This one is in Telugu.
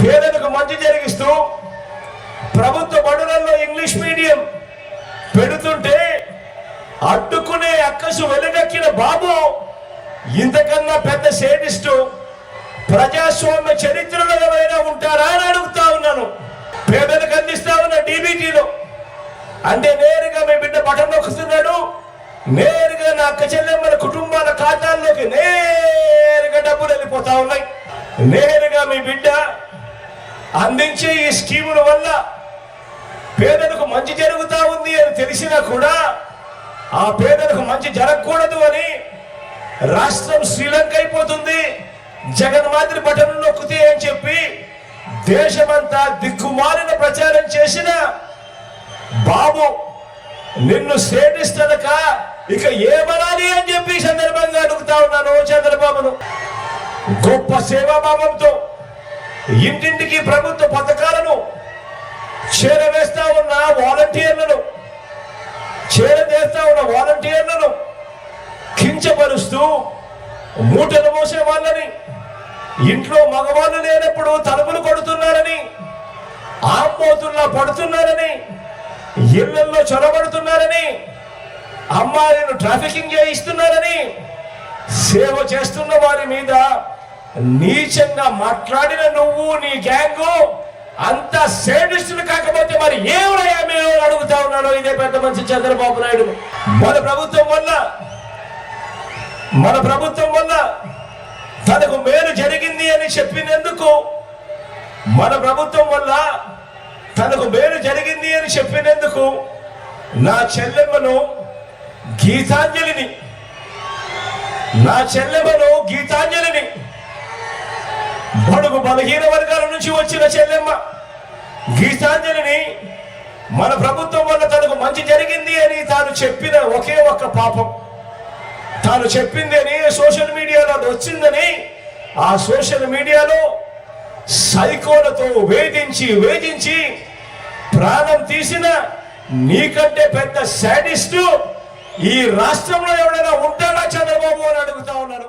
పేదలకు మంచి జరిగిస్తూ ప్రభుత్వ బడులలో ఇంగ్లీష్ మీడియం పెడుతుంటే అడ్డుకునే అక్కసు వెలుగక్కిన బాబు ఇంతకన్నా పెద్ద సేటిస్టు ప్రజాస్వామ్య చరిత్రలో ఏమైనా ఉంటారా అని అడుగుతా ఉన్నాను. పేదలకు అందిస్తా ఉన్న డీబీటీలో. అంటే నేరుగా మీ బిడ్డ బటన్ నొక్కుతున్నాడు నేరుగా నా అక్క చెల్లెమ్మల కుటుంబాల ఖాతాల్లోకి నేరుగా డబ్బులు వెళ్ళిపోతా ఉన్నాయి. నేరుగా మీ బిడ్డ అందించే ఈ స్కీముల వల్ల పేదలకు మంచి జరుగుతా ఉంది అని తెలిసినా కూడా ఆ పేదలకు మంచి జరగకూడదు అని రాష్ట్రం శ్రీలంక అయిపోతుంది. జగన్ మాదిరి బటన్ నొక్కితే అని చెప్పి దేశమంతా దిక్కుమాలిన ప్రచారం చేసిన బాబు నిన్ను సేటిస్తనక ఇక ఏమనాలి అని చెప్పి సందర్భంగా అడుగుతా ఉన్నాను చంద్రబాబును. గొప్ప సేవాభావంతో ఇంటింటికి ప్రభుత్వ పథకాలను చేరవేస్తా ఉన్న వాలంటీర్లను చేరవేస్తా ఉన్న వాలంటీర్లను కించపరుస్తూ మూటలు మోసే వాళ్ళని ఇంట్లో మగవాళ్ళు లేనప్పుడు తలుపులు కొడుతున్నారని ఆపోతున్నా పడుతున్నారని ఇళ్ళలో చొరబడుతున్నారని అమ్మాయిలను ట్రాఫికింగ్ చేయిస్తున్నారని సేవ చేస్తున్న వారి మీద నీచంగా మాట్లాడిన నువ్వు నీ గ్యాంగు అంత సేడిస్టులు కాకపోతే మరి ఏమయ్యా మేము అడుగుతా ఉన్నాడో ఇదే పెద్ద మంచి చంద్రబాబు నాయుడు. మన ప్రభుత్వం వల్ల మన ప్రభుత్వం వల్ల తనకు మేలు జరిగింది అని చెప్పినందుకు మన ప్రభుత్వం వల్ల తనకు మేలు జరిగింది అని చెప్పినందుకు నా చెల్లెమ్మను గీతాంజలిని నా చెల్లెమ్మను గీతాంజలిని బడుగు బలహీన వర్గాల నుంచి వచ్చిన చెల్లెమ్మ గీతాంజలిని మన ప్రభుత్వం వల్ల తనకు మంచి జరిగింది అని తాను చెప్పిన ఒకే ఒక్క పాపం. తాను చెప్పింది అని సోషల్ మీడియాలో అది వచ్చిందని ఆ సోషల్ మీడియాలో సైకోలతో వేధించి వేధించి ప్రాణం తీసిన నీకంటే పెద్ద శాడిస్టు ఈ రాష్ట్రంలో ఎవడైనా ఉంటాడా చంద్రబాబు అని అడుగుతా ఉన్నాను